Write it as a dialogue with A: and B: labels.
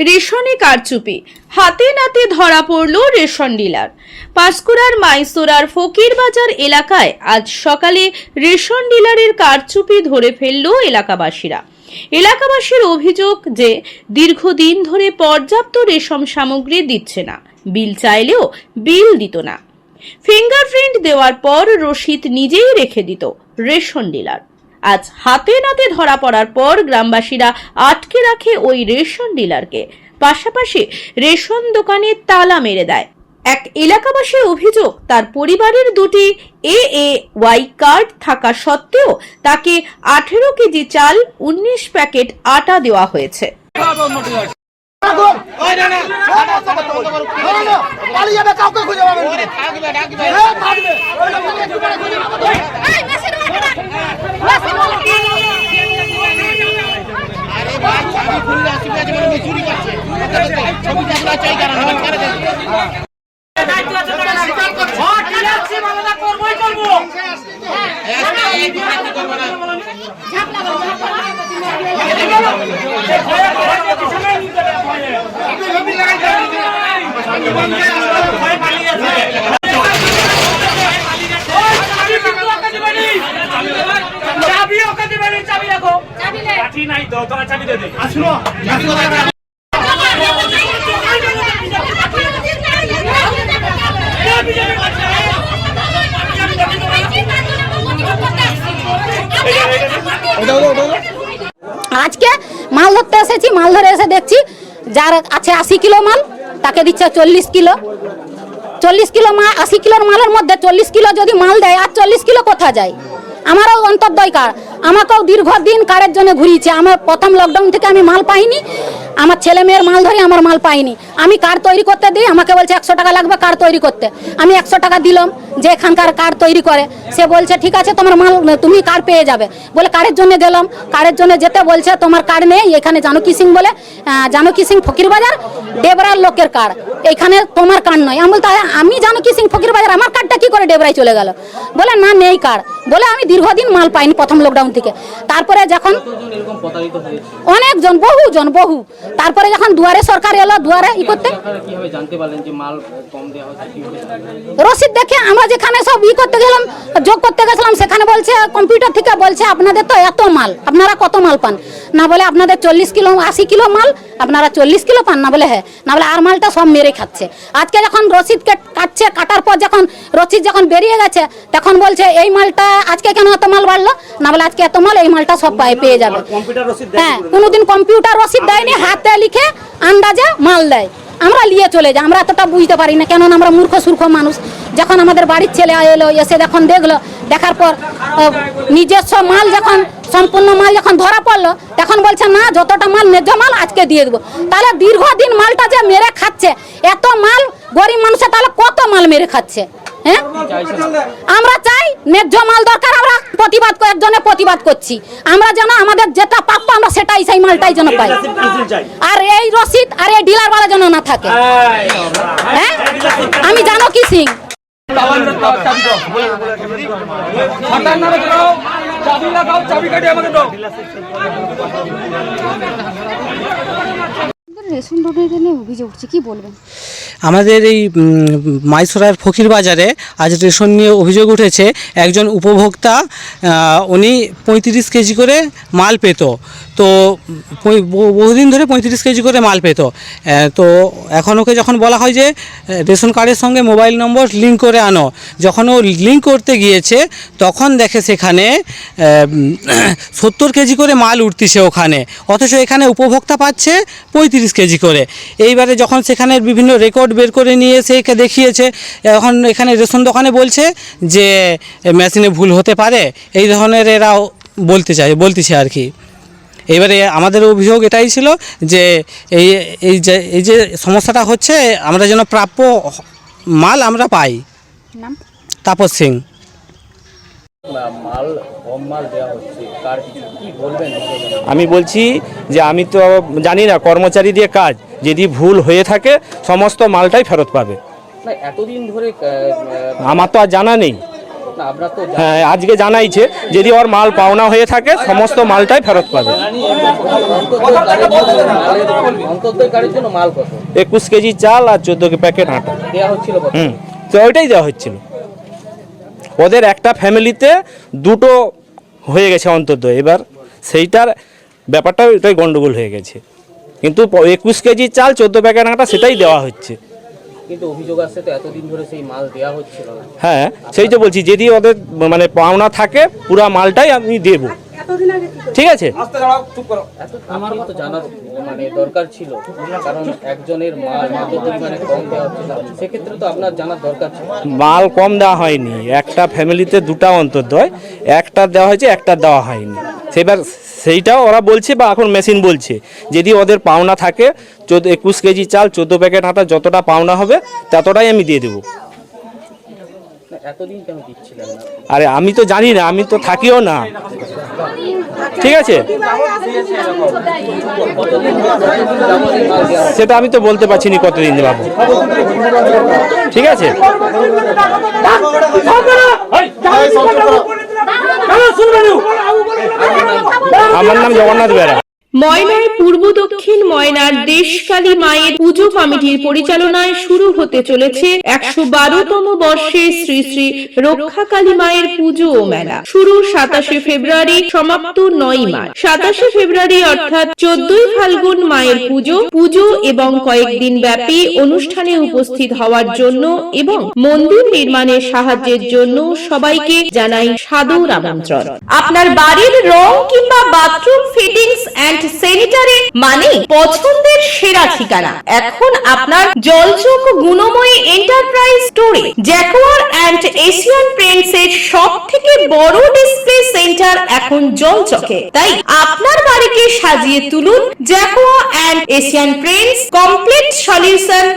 A: রেশনে কারচুপি। হাতে নাতে ধরা পড়ল রেশন ডিলার। পাঁশকুড়ার মাইসোরার ফকিরবাজার এলাকায় আজ সকালে রেশন ডিলারের কারচুপি ধরে ফেলল এলাকাবাসীরা। এলাকাবাসীর অভিযোগ যে, দীর্ঘদিন ধরে পর্যাপ্ত রেশম সামগ্রী দিচ্ছে না। বিল চাইলেও বিল দিত না। ফিঙ্গারপ্রিন্ট দেওয়ার পর রশিদ নিজেই রেখে দিত রেশন ডিলার। আজ হাতে নাতে ধরা পড়ার পর গ্রামবাসীরা আটকে রাখে ওই রেশন ডিলারকে। পাশাপাশি রেশন দোকানে তালা মেরে দেয়। এক এলাকাবাসীর অভিযোগ তার পরিবারের দুটি এ এ ওয়াই কার্ড থাকা সত্ত্বেও তাকে আঠেরো কেজি চাল উনিশ প্যাকেট আটা দেওয়া হয়েছে।
B: পালিয়ে কাউকে খুঁজে পাবেন
C: চাবি চাবি রাখো। লাঠি নাই তো তোমার চাবি দে দে।
D: ধরতে এসেছি, মাল ধরে এসে দেখছি, যার আছে আশি কিলো মাল, তাকে দিচ্ছে চল্লিশ কিলো। চল্লিশ কিলো মাল আশি কিলোর মালের মধ্যে চল্লিশ কিলো যদি মাল দেয়, আর চল্লিশ কিলো কোথা যায়? আমারও অন্তর্দয় কার? আমাকেও দীর্ঘদিন কারের জন্য ঘুরিয়েছে। আমার প্রথম লকডাউন থেকে আমি মাল পাইনি। আমার ছেলে মেয়ের মাল ধরে আমার মাল পাইনি। আমি কার্ড তৈরি করতে দিই? আমাকে বলছে একশো টাকা লাগবে কার তৈরি করতে। আমি একশো টাকা দিলাম, যে এখানকার কার্ড তৈরি করে। সে বলছে, ঠিক আছে, তোমার মাল, তুমি কার্ড পেয়ে যাবে? বলে কার্ডের জন্য গেলাম। কারের জন্য যেতে বলছে, তোমার কার্ড নেই? এখানে জানকী সিং বলে জানকী সিং ফকির বাজার ডেবরার লোকের কার্ড এখানে তোমার কার্ড নয়। আমি বলতে আমি জানকী সিং ফকির বাজার আমার কার্ডটা কি করে ডেবরায় চলে গেল? বলে, না, নেই কার্ড বলে আমি দীর্ঘদিন মাল পাইনি প্রথম লকডাউন থেকে। তারপরে যখন অনেকজন বহুজন বহু। তারপরে যখন দুয়ারে সরকার এলো দুয়ারে ই করতে? রসিদ দেখে আমরা যেখানে সব ই করতে গেলাম যোগ করতে গেছিলাম সেখানে বলছে কম্পিউটার থেকে বলছে আপনাদের তো এত মাল আপনারা কত মাল পান? না বলে আপনাদের চল্লিশ কিলো আশি কিলো মাল আপনারা চল্লিশ কিলো পান না বলে হ্যাঁ না বলে আর মালটা সব মেরে খাচ্ছে। আজকে যখন রসিদ কাটছে কাটার পর যখন রসিদ যখন বেরিয়ে গেছে তখন বলছে এই মালটা আজকে কেন এত মাল বাড়লো? না বলে আজকে এত মাল এই মালটা সব পায়ে পেয়ে যাবে। হ্যাঁ কোনোদিন কম্পিউটার রসিদ দেয়নি হাতে লিখে আন্দাজে মাল দেয়। আমরা নিয়ে চলে যাই আমরা এতটা বুঝতে পারি না কেননা আমরা মূর্খ সূর্খ মানুষ। যখন আমাদের বাড়ির ছেলে এলো এসে যখন দেখল দেখার পর নিজস্ব মাল যখন সম্পূর্ণ মাল যখন ধরা পড়ল তখন বলছে না যতটা মাল ন্যায্য মাল আজকে দিয়ে দেবো। তাহলে দীর্ঘদিন মালটা যে মেরে খাচ্ছে এত মাল গরিব মানুষের তাহলে কত মাল মেরে খাচ্ছে? হ্যাঁ? আমরা চাই ন্যায্য মাল দরকার আমরা প্রতিবাদ করার জন্য প্রতিবাদ করছি। আমরা যেন আমাদের যেটা প্রাপ্য আমরা সেটাই সেই মালটাই যেন পাই। আর এই রসিদ আর এই ডিলার বালা যেন না থাকে। হ্যাঁ? আমি জানো কি সিং?
C: চাবি লাগাও চাবি কাটি আমাকে দাও।
E: রেশন অভিযোগ উঠছে বলবেন?
F: আমাদের এই মাইসোরার ফকির বাজারে আজ রেশন নিয়ে অভিযোগ উঠেছে, একজন উপভোক্তা উনি পঁয়ত্রিশ কেজি করে মাল পেত। তো বহুদিন ধরে পঁয়ত্রিশ কেজি করে মাল পেত। তো, এখন ওকে যখন বলা হয় যে, রেশন কার্ডের সঙ্গে মোবাইল নম্বর লিঙ্ক করে আনো, যখন ও লিঙ্ক করতে গিয়েছে, তখন দেখে সেখানে সত্তর কেজি করে মাল উঠতিছে ওখানে। অথচ এখানে উপভোক্তা পাচ্ছে পঁয়ত্রিশ কেজি করে। এইবারে যখন সেখানে বিভিন্ন রেকর্ড বের করে নিয়ে একে দেখিয়েছে এখন এখানে রেশন দোকানে বলছে যে মেশিনে ভুল হতে পারে। এই ধরনের এরাও বলতে চায় বলতেছে আর কি। এবারে আমাদের অভিযোগ এটাই ছিল যে এই এই যে এই যে সমস্যাটা হচ্ছে আমরা যেন প্রাপ্য মাল আমরা পাই। তাপস সিং।
G: মাল কম মাল দেওয়া হচ্ছে কার কি বলবেন?
H: আমি বলছি যে আমি তো জানি না কর্মচারী দিয়ে কাজ যদি ভুল হয়ে থাকে সমস্ত মালটাই ফেরত পাবে।
G: না এতদিন ধরে
H: আমার তো আর জানা নেই। হ্যাঁ আজকে জানাইছে যদি ওর মাল পাওনা হয়ে থাকে সমস্ত মালটাই ফেরত পাবে। একুশ কেজি চাল আর চোদ্দ প্যাকেট আটা। হুম তো ওইটাই দেওয়া হচ্ছিল। ওদের একটা ফ্যামিলিতে দুটো হয়ে গেছে অন্তত। এবার সেইটার ব্যাপারটা ওইটাই গন্ডগোল হয়ে গেছে। কিন্তু একুশ কেজি চাল চোদ্দ প্যাকেট আটা সেটাই দেওয়া হচ্ছে।
G: কিন্তু অভিযোগ আসছে তো এতদিন ধরে সেই মাল দেওয়া হচ্ছিল না।
H: হ্যাঁ সেই তো বলছি যদি ওদের মানে পাওনা থাকে পুরা মালটাই আমি দেবো। ঠিক আছে।
G: আমার তো জানার মানে দরকার ছিল কারণ একজনের মাল কম দেওয়া হচ্ছে সেক্ষেত্রে তো আপনার জানার দরকার ছিল।
H: মাল কম দেওয়া হয়নি একটা ফ্যামিলিতে দুটা অন্তর্দয় একটা দেওয়া হয়েছে একটা দেওয়া হয়নি। সেবার সেইটাও ওরা বলছে বা এখন মেশিন বলছে যদি ওদের পাওনা থাকে চোদ্দ একুশ কেজি চাল চোদ্দ প্যাকেট আটা যতটা পাওনা হবে ততটাই আমি দিয়ে দেবো। আরে আমি তো জানি না আমি তো থাকিও না। ঠিক আছে সেটা আমি তো বলতে পারছি না কতদিন বাবু ঠিক আছে আমার নাম জগন্নাথ বেরা
A: ময়নার পূর্ব দক্ষিণ ময়নার দেশকালী মায়ের পুজো কমিটির পরিচালনায় শুরু হতে চলেছে একশো বারোতম বর্ষে শ্রী শ্রী রক্ষাকালী মায়ের পুজো ও মেলা। শুরু সাতাশে ফেব্রুয়ারি, সমাপ্ত নয় মার্চ। সাতাশে ফেব্রুয়ারি অর্থাৎ চোদ্দই ফাল্গুন মায়ের পুজো। পুজো এবং কয়েকদিন ব্যাপী অনুষ্ঠানে উপস্থিত হওয়ার জন্য এবং মন্দির নির্মাণের সাহায্যের জন্য সবাইকে জানাই সাদর আমন্ত্রণ। আপনার বাড়ির রং কিংবা বাথরুম ফিটিংস অ্যান্ড স্যানিটারি মানে পছন্দের সেরা ঠিকানা। এখন আপনার গুণময়ী এন্টারপ্রাইজ স্টোরে জ্যাকোয়ার অ্যান্ড এশিয়ান পেন্টস এর সব থেকে বড় ডিসপ্লে সেন্টার এখন জলচকে। তাই আপনার বাড়িকে সাজিয়ে তুলুন Jaquar and Asian Paints complete solution